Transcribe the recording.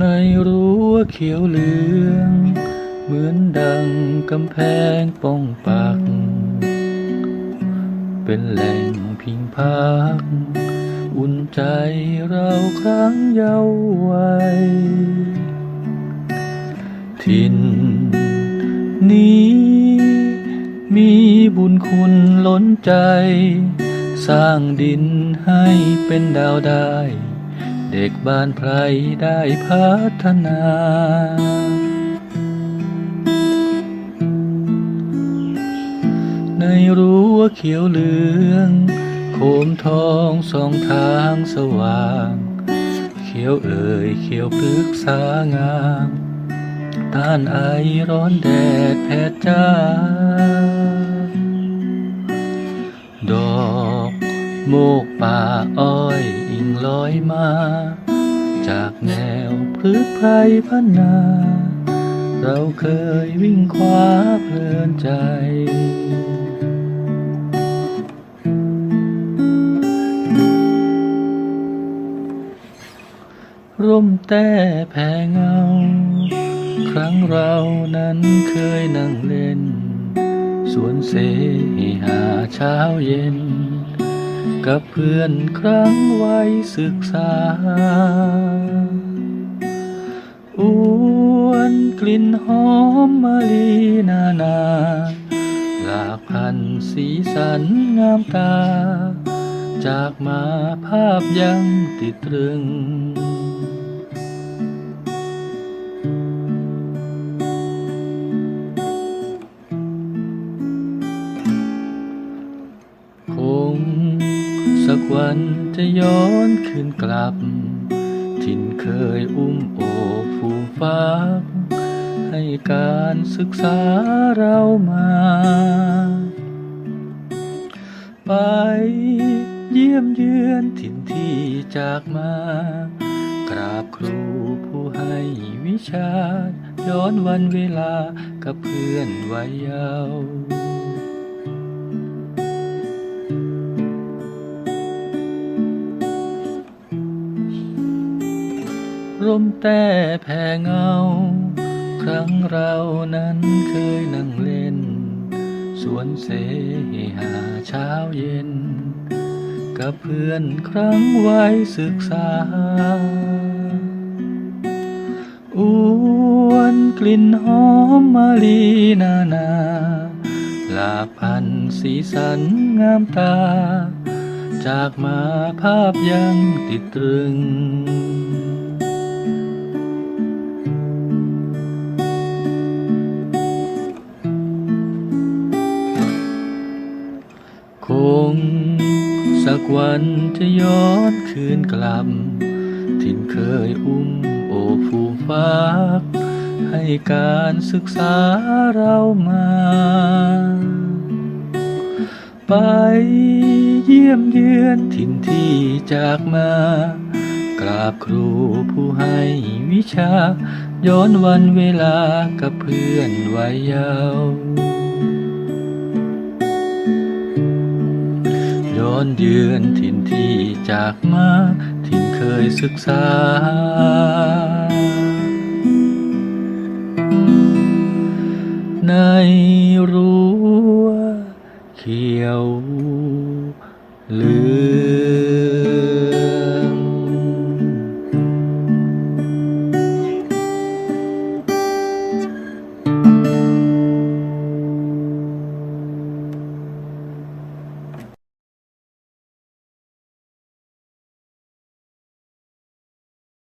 ในรั้วเขียวเหลือง เหมือนดังกำแพงป้องปัก เป็นแหล่งพิงพัก อุ่นใจเราครั้งเยาว์วัยถิ่นนี้ มีบุญคุณล้นใจ สร้างดินให้เป็นดาวได้ ด็กบ้านไพรได้พัฒนา ในรั้วเขียวเหลือง โคมทองสองทางสว่าง เขียวเอ่ยเขียวพฤกษางาม ต้านไอร้อนแดดแผดจ้าดอก โมกป่าอ้อยอิงลอยมา จากแนวพฤกไพรพันนา เราเคยวิ่งคว้าเพลินใจ ร่มแต่แผ่เงา ครั้งเรานั้นเคยนั่งเล่น สวนเสหาเช้าเย็น กับเพื่อนครั้งวัยศึกษาอวนกลิ่นหอมมะลีนานา หลากพันสีสันงามตา จากมาภาพยังติดตรึง สักวันจะย้อนคืนกลับ ถิ่นเคยอุ้มโอบฟูมฟ้า ให้การศึกษาเรามา ไปเยี่ยมเยือนถิ่นที่จากมา กราบครูผู้ให้วิชา ย้อนวันเวลากับเพื่อนวัยเยาว์ ร่มแต่แผ่เงา ครั้งเรานั้นเคยนั่งเล่น สวนเสหาเช้าเย็น กับเพื่อนครั้งวัยศึกษาอวนกลิ่นหอมมะลีนานา ลาพันสีสันงามตา จากมาภาพยังติดตรึง คง สักวันจะย้อนคืนกลับ ถิ่นเคยอุ้มโอบฟูมฟ้าให้การศึกษาเรามา ไปเยี่ยมเยือนถิ่นที่จากมากราบครูผู้ให้วิชา ย้อนวันเวลากับเพื่อนวัยเยาว์ ย้อนเยือนถิ่นที่จากมาถิ่นเคยศึกษา ในรั้วเขียวเหลือ